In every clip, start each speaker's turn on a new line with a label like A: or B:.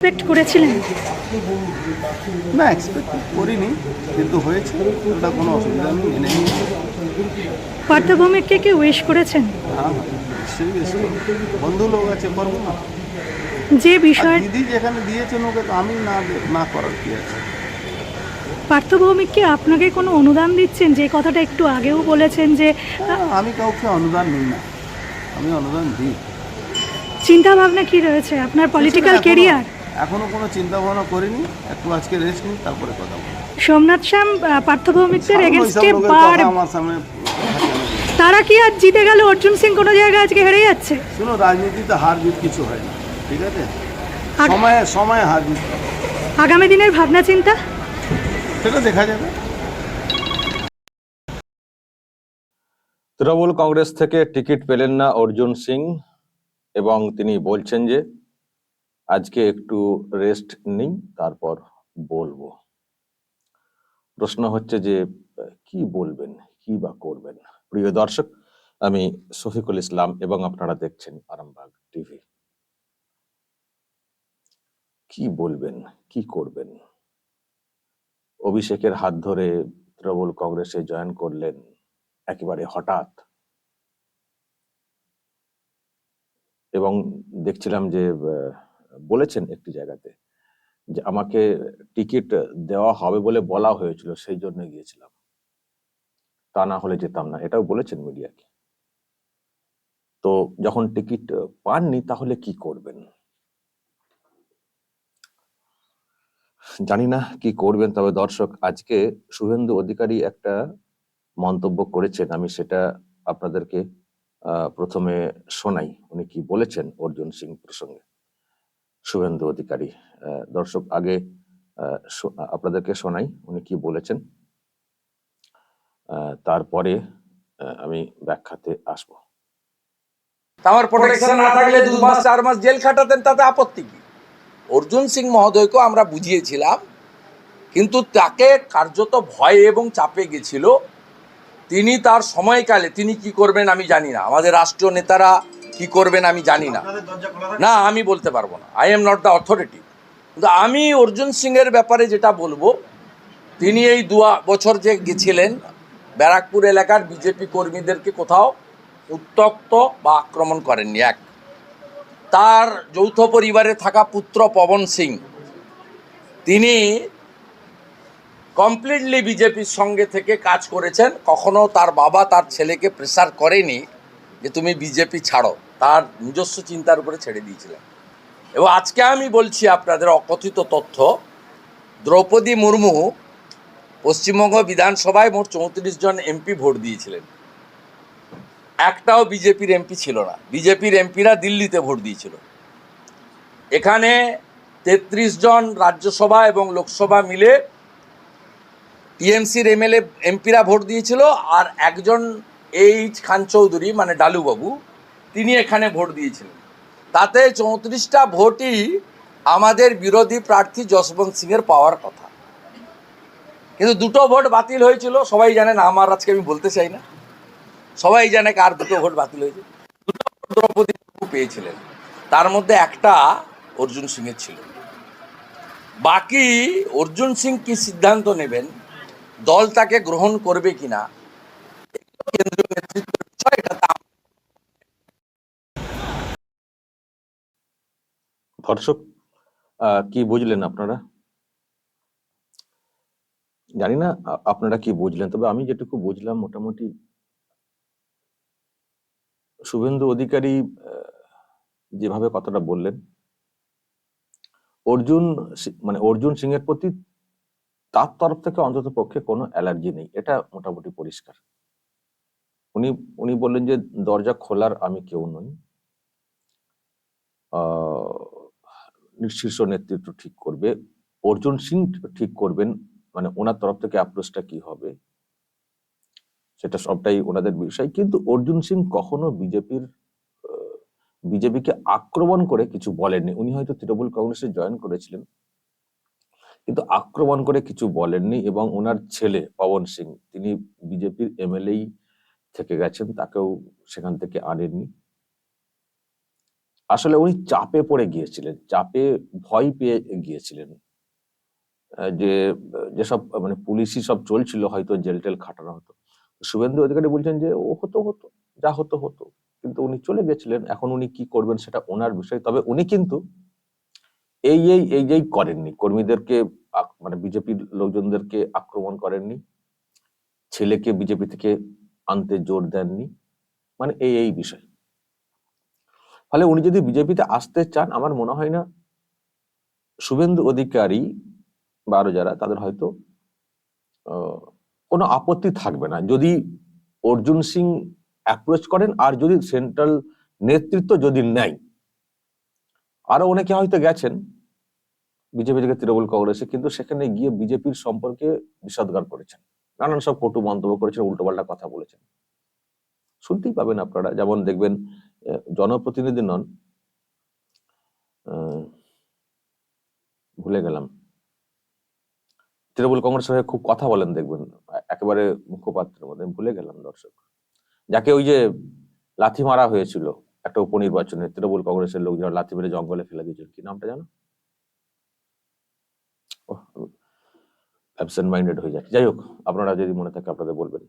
A: Expect করেছিলেন?
B: না expect করিনি কিন্তু হয়েছে ওটা কোনো অসুবিধা নেই মেনে নিয়েছি।
A: পার্থভৌমিককে কি উইশ করেছেন?
B: হ্যাঁ নিশ্চয়ই বেশ করব। বন্ধু লোক আছে করব না?
A: যে
B: আর
A: বিষয়
B: দিদি যেখানে দিয়েছেন ওকে তো আমি না না করার কি আছে?
A: পার্থভৌমিককে আপনাকে কোনো অনুদান দিচ্ছেন? যে কথাটা একটু আগেও বলেছেন যে
B: আমি কাউকে অনুদান নিই না। আমি অনুদান দিই।
A: চিন্তা ভাবনা কি রয়েছে? আপনার পলিটিক্যাল কেরিয়ার
B: এখনও কোনো চিন্তা ভাবনা করিনি। একটু আজকে রেস্ট নিই তারপরে কথা বলব।
A: সোমনাথ শ্যাম আহ, পার্থভৌমিকদের
B: ওইসব
A: এগেনস্টে বার
B: আমার সামনে?
A: তারা কি আর জিতে গেল? অর্জুন সিং কোনো জায়গায় আজকে হেরে যাচ্ছে?
B: শুনো রাজনীতিতে হার জিত কিছু হয় না ঠিক আছে? সময়ে সময়ে হার জিত।
A: আগামী দিনের ভাবনা চিন্তা?
B: সেটা দেখা যাবে।
C: তৃণমূল কংগ্রেস থেকে টিকিট পেলেন না অর্জুন সিং এবং তিনি বলছেন যে, আজকে একটু রেস্ট নিই তারপর বলব। প্রশ্ন হচ্ছে যে, কি বলবেন, কি বা করবেন? প্রিয় দর্শক, আমি শফিকুল ইসলাম এবং আপনারা দেখছেন আরামবাগ টিভি। কি বলবেন, কি করবেন? অভিষেকের হাত ধরে তৃণমূল কংগ্রেসে জয়েন করলেন একেবারে হঠাৎ। এবং দেখছিলাম যে বলেছেন একটি জায়গাতে যে, আমাকে টিকিট দেওয়া হবে বলে বলা হয়েছিল, সেই জন্য গিয়েছিলাম। তা না হলে যেতাম না। এটাও বলেছেন মিডিয়াকে। তো যখন টিকিট পাননি, তাহলে কি করবেন? জানি না কি করবেন, তবে দর্শক, আজকে শুভেন্দু অধিকারী একটা মন্তব্য করেছেন। আমি সেটা আপনাদেরকে প্রথমে শোনাই। উনি কি বলেছেন অর্জুন সিং প্রসঙ্গে? শুভেন্দু অধিকারী দর্শক, আগে আপনাদেরকে শোনাই উনি কি বলেছেন। তারপরে আমি ব্যাখ্যাতে আসব।
D: আমার প্রোটেকশন না থাকলে দু মাস, চার মাস জেল খাটাতেন, তাতে আপত্তি কি? অর্জুন সিং মহোদয়কেও আমরা বুঝিয়েছিলাম কিন্তু তাকে কার্যত ভয়ে এবং চাপে গেছিল। তিনি তার সময়কালে তিনি কি করবেন আমি জানি না। আমাদের রাষ্ট্রীয় নেতারা কি করবেন আমি জানি না। না আমি বলতে পারব না। I am not the authority কিন্তু আমি অর্জুন সিংয়ের ব্যাপারে যেটা বলব তিনি এই দু বছর যে গেছিলেন ব্যারাকপুর এলাকার বিজেপি কর্মীদেরকে কোথাও উত্তক্ত বা আক্রমণ করেননি এক। তার যৌথ পরিবারে থাকা পুত্র পবন সিং। তিনি কমপ্লিটলি বিজেপির সঙ্গে থেকে কাজ করেছেন। কখনো তার বাবা তার ছেলেকে প্রেসার করেনি যে তুমি বিজেপি ছাড়ো। তার নিজস্ব চিন্তার উপরে ছেড়ে দিয়েছিলেন। এবং আজকে আমি বলছি আপনাদের অকথিত তথ্য। দ্রৌপদী মুর্মু পশ্চিমবঙ্গ বিধানসভায় মোট চৌত্রিশ জন এমপি ভোট দিয়েছিলেন। একটাও বিজেপির এমপি ছিল না। বিজেপির এমপিরা দিল্লিতে ভোট দিয়েছিল। এখানে তেত্রিশ জন রাজ্যসভা এবং লোকসভা মিলে টিএমসির এমএলএ, এমপিরা ভোট দিয়েছিল আর একজন এইচ খান চৌধুরী মানে ডালুবাবু, তিনি এখানে ভোট দিয়েছিলেন। তাতে চৌত্রিশটা ভোটই আমাদের বিরোধী প্রার্থী যশবন্ত সিংয়ের পাওয়ার কথা। কিন্তু দুটো ভোট বাতিল হয়েছিল, সবাই জানেন, আমার আজকে আমি বলতে চাই না। সবাই জানে কার দুটো ভোট বাতিল হয়েছে। দুটো ভোট দ্রৌপদী মুর্মু পেয়েছিলেন। তার মধ্যে একটা অর্জুন সিংয়ের ছিল। বাকি অর্জুন সিং কি সিদ্ধান্ত নেবেন? দল তাকে গ্রহণ করবে কিনা? কেন্দ্রীয় নেতৃত্বের বিষয় এটা তা
C: দর্শক কি বুঝলেন আপনারা? জানি না আপনারা কি বুঝলেন? তবে আমি যেটুকু বুঝলাম, মোটামুটি শুভেন্দু অধিকারী যেভাবে কথাটা বললেন, অর্জুন মানে অর্জুন সিং এর প্রতি তার তরফ থেকে অন্তত পক্ষে কোনো অ্যালার্জি নেই, এটা মোটামুটি পরিষ্কার। উনি উনি বললেন যে, দরজা খোলার আমি কেউ নই। শীর্ষ নেতৃত্ব ঠিক করবে, অর্জুন সিং ঠিক করবেন মানে ওনার তরফ থেকে অ্যাপ্রোচটা কি হবে? সেটা সবটাই ওনাদের বিষয়। কিন্তু অর্জুন সিং কখনো বিজেপির বিজেপিকে আক্রমণ করে কিছু বলেননি। উনি হয়তো তৃণমূল কংগ্রেসে জয়েন করেছিলেন, কিন্তু আক্রমণ করে কিছু বলেননি এবং ওনার ছেলে পবন সিং, তিনি বিজেপির এমএলএই থেকে গেছেন, তাকেও সেখান থেকে আনেননি। আসলে উনি চাপে পড়ে গিয়েছিলেন, চাপে ভয় পেয়ে গিয়েছিলেন যে যেসব মানে পুলিশই সব চলছিল, হয়তো জেল টেল খাটানো হতো। শুভেন্দু অধিকারী বলছেন যে, ও হতো হতো, যা হতো হতো। কিন্তু উনি চলে গেছিলেন। এখন উনি কি করবেন সেটা ওনার বিষয়। তবে উনি কিন্তু এই এই এই যেই করেননি। কর্মীদেরকে মানে বিজেপির লোকজনদেরকে আক্রমণ করেননি। ছেলেকে বিজেপি থেকে আনতে জোর দেননি। মানে এই এই বিষয়। ফলে উনি যদি বিজেপিতে আসতে চান, আমার মনে হয় না শুভেন্দু অধিকারী বা আরও যারা, তাদের হয়তো কোনো আপত্তি থাকবে না। যদি অর্জুন সিং অ্যাপ্রোচ করেন আর যদি সেন্ট্রাল নেতৃত্ব যদি নেয়। আরও অনেকে হয়তো গেছেন বিজেপি থেকে তৃণমূল কংগ্রেসে, কিন্তু সেখানে গিয়ে বিজেপির সম্পর্কে বিষাদগার করেছেন। নানান সব কটু মন্তব্য করেছেন, উল্টোপাল্টা কথা বলেছেন। শুনতেই পাবেন আপনারা। যেমন দেখবেন জনপ্রতিনিধি নন ভুলে গেলাম। তৃণমূল কংগ্রেসের হয়ে খুব কথা বলেন দেখবেন। একেবারে মুখপাত্রের মধ্যে ভুলে গেলাম দর্শক। যাকে ওই যে লাথি মারা হয়েছিল, একটা উপনির্বাচনে তৃণমূল কংগ্রেসের লোক যারা লাথি মেরে জঙ্গলে ফেলে দিয়েছিল। কি নামটা জানো? অ্যাবসেন্ট মাইন্ডেড হয়ে যাচ্ছে। যাই হোক, আপনারা যদি মনে থাকে আপনাদের বলবেন।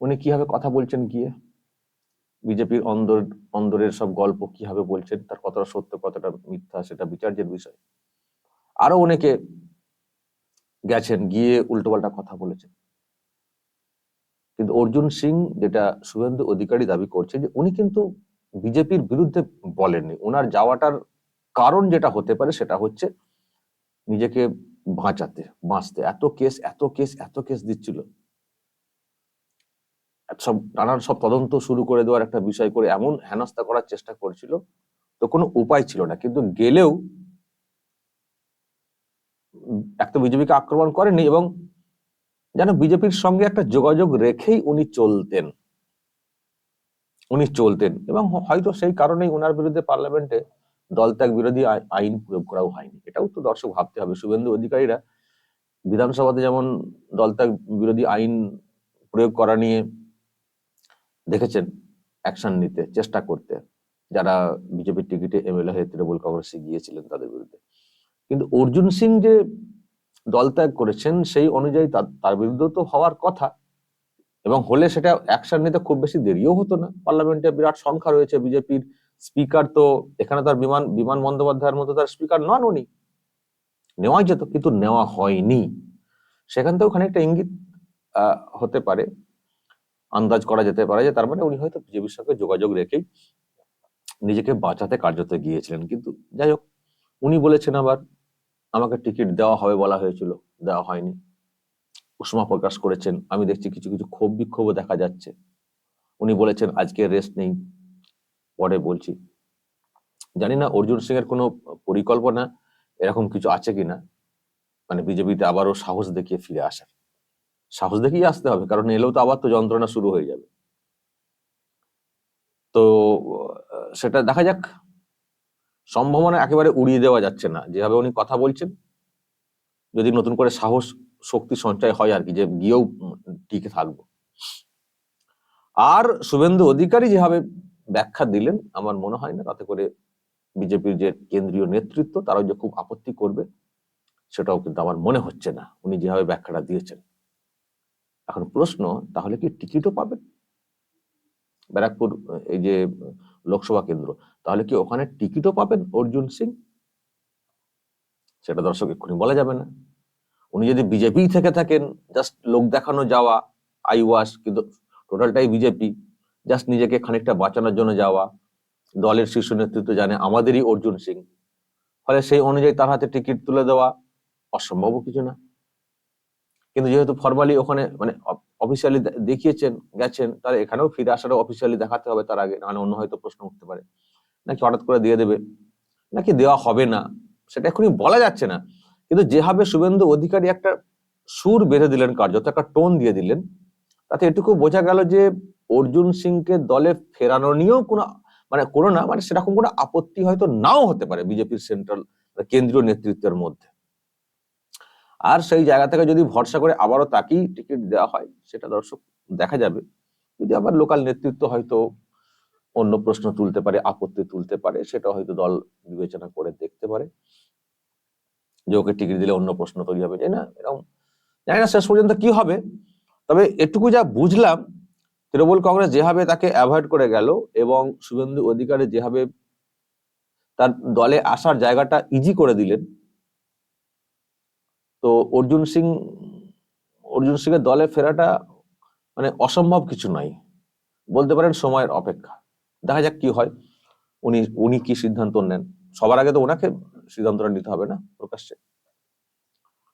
C: উনি কীভাবে কথা বলছেন গিয়ে? বিজেপির অন্দর, অন্দরের সব গল্প কীভাবে বলছেন? তার কতটা সত্য, কতটা মিথ্যা, সেটা বিচার্যের বিষয়। আরও অনেকে গেছেন, গিয়ে উল্টোপাল্টা কথা বলেছেন। কিন্তু অর্জুন সিং যেটা শুভেন্দু অধিকারী দাবি করছে যে উনি কিন্তু বিজেপির বিরুদ্ধে বলেননি। ওনার যাওয়াটার কারণ যেটা হতে পারে সেটা হচ্ছে নিজেকে বাঁচাতে, বাঁচতে। এত কেস এত কেস এত কেস দিচ্ছিল। সব নানান সব তদন্ত শুরু করে দেওয়ার একটা বিষয় করে এমন হেনস্থা করার চেষ্টা করছিল তো কোনো উপায় ছিল না। কিন্তু গেলেও এক তো বিজেপিকে আক্রমণ করেনি এবং যেন বিজেপির সঙ্গে একটা যোগাযোগ রেখেই উনি চলতেন। উনি চলতেন এবং হয়তো সেই কারণেই ওনার বিরুদ্ধে পার্লামেন্টে দলত্যাগ বিরোধী আইন প্রয়োগ করাও হয়নি। এটাও তো দর্শক ভাবতে হবে। শুভেন্দু অধিকারীরা বিধানসভাতে যেমন দলত্যাগ বিরোধী আইন প্রয়োগ করা নিয়ে দেখেছেন অ্যাকশন নিতে, চেষ্টা করতে, যারা বিজেপির টিকিটে এমএলএ হয়ে তৃণমূল কংগ্রেসে গিয়েছিলেন তাদের বিরুদ্ধে। কিন্তু অর্জুন সিং যে দলত্যাগ করেছেন, সেই অনুযায়ী তার- বিরুদ্ধে তো হওয়ার কথা। এবং হলে সেটা অ্যাকশন নিতে খুব বেশি দেরিও হতো না। পার্লামেন্টে বিরাট সংখ্যা রয়েছে বিজেপির। স্পিকার তো এখানে তার বিমান বিমান বন্দ্যোপাধ্যায়ের মতো তার স্পিকার নন উনি। নেওয়া যেত, কিন্তু নেওয়া হয়নি। সেখান থেকেও খানিকটা ইঙ্গিত হতে পারে। আন্দাজ করা যেতে পারে যে তার মানে উনি হয়তো বিজেপির সঙ্গে যোগাযোগ রেখেই নিজেকে বাঁচাতে কার্যত গিয়েছিলেন। কিন্তু যাই হোক, উনি বলেছেন আবার আমাকে টিকিট দেওয়া হবে বলা হয়েছিল, দেওয়া হয়নি। উষ্মা প্রকাশ করেছেন, আমি দেখছি কিছু কিছু ক্ষোভ বিক্ষোভও দেখা যাচ্ছে। উনি বলেছেন, আজকে রেস্ট নেই। পরে বলছি, জানি না, অর্জুন সিং এর কোনো পরিকল্পনা এরকম কিছু আছে কিনা? মানে বিজেপিতে আবারও সাহস দেখিয়ে ফিরে আসার। সাহস দেখিয়ে আসতে হবে, কারণ এলেও তো আবার তো যন্ত্রণা শুরু হয়ে যাবে। তো সেটা দেখা যাক। সম্ভাবনা একেবারে উড়িয়ে দেওয়া যাচ্ছে না। যেভাবে উনি কথা বলছেন, যদি নতুন করে সাহস, শক্তি সঞ্চয় হয় আর কি, যে গিয়েও টিকে থাকব। আর শুভেন্দু অধিকারী যেভাবে ব্যাখ্যা দিলেন, আমার মনে হয় না, তাতে করে বিজেপির যে কেন্দ্রীয় নেতৃত্ব, তারাও যে খুব আপত্তি করবে, সেটাও কিন্তু আমার মনে হচ্ছে না, উনি যেভাবে ব্যাখ্যাটা দিয়েছেন। এখন প্রশ্ন, তাহলে কি টিকিটও পাবেন? ব্যারাকপুর, এই যে লোকসভা কেন্দ্র। তাহলে কি ওখানে টিকিটও পাবেন অর্জুন সিং? সেটা দর্শক এক্ষুনি বলা যাবে না। উনি যদি বিজেপি থেকে থাকেন জাস্ট লোক দেখানো যাওয়া, আই ওয়াশ, কিন্তু টোটালটাই বিজেপি জাস্ট নিজেকে খানিকটা বাঁচানোর জন্য যাওয়া, দলের শীর্ষ নেতৃত্ব জানে আমাদেরই অর্জুন সিং। ফলে সেই অনুযায়ী তার হাতে টিকিট তুলে দেওয়া অসম্ভব কিছু না। কিন্তু যেহেতু ফর্মালি ওখানে মানে অফিসিয়ালি দেখিয়েছেন, গেছেন, তাহলে এখানেও ফিরে আসারও অফিসিয়ালি দেখাতে হবে তার আগে, নাহলে অন্য হয়তো প্রশ্ন উঠতে পারে। নাকি হঠাৎ করে দিয়ে দেবে? নাকি দেওয়া হবে না? সেটা এখনই বলা যাচ্ছে না। কিন্তু যেভাবে শুভেন্দু অধিকারী একটা সুর বেঁধে দিলেন কার্যত একটা টোন দিয়ে দিলেন, তাতে এটুকু বোঝা গেল যে অর্জুন সিংকে দলে ফেরানো নিয়েও কোনো মানে কোনো না মানে সেরকম কোনো আপত্তি হয়তো নাও হতে পারে বিজেপির সেন্ট্রাল কেন্দ্রীয় নেতৃত্বের মধ্যে। আর সেই জায়গা থেকে যদি ভরসা করে আবারও তাকেই টিকিট দেওয়া হয়, সেটা দর্শক দেখা যাবে। যদি আবার লোকাল নেতৃত্ব হয়তো অন্য প্রশ্ন তুলতে পারে, আপত্তি তুলতে পারে, সেটা হয়তো দল বিবেচনা করে দেখতে পারে। যে ওকে টিকিট দিলে অন্য প্রশ্ন তৈরি হবে, তাই না? এরকম জানি না শেষ পর্যন্ত কি হবে। তবে এটুকু যা বুঝলাম, তৃণমূল কংগ্রেস যেভাবে তাকে অ্যাভয়েড করে গেল এবং শুভেন্দু অধিকারী যেভাবে তার দলে আসার জায়গাটা ইজি করে দিলেন তো অর্জুন সিং অর্জুন সিং এর দলে ফেরাটা মানে অসম্ভব কিছু নয়। বলতে পারেন সময়ের অপেক্ষা। দেখা যাক কি হয়। উনি উনি কি সিদ্ধান্ত নেন? সবার আগে তো ওনাকে সিদ্ধান্তটা নিতে হবে না প্রকাশ্যে।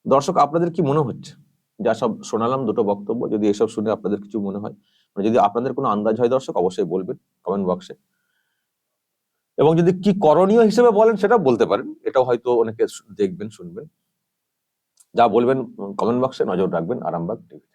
C: দর্শক, আপনাদের কি মনে হচ্ছে? যা সব শোনালাম, দুটো বক্তব্য, যদি এসব শুনে আপনাদের কিছু মনে হয় মানে যদি আপনাদের কোনো আন্দাজ হয় দর্শক, অবশ্যই বলবেন কমেন্ট বক্সে এবং যদি কি করণীয় হিসেবে বলেন সেটা বলতে পারেন। এটাও হয়তো অনেকে দেখবেন, শুনবেন। যা বলবেন কমেন্ট বক্সে নজর রাখবেন আরামবাগ টিভি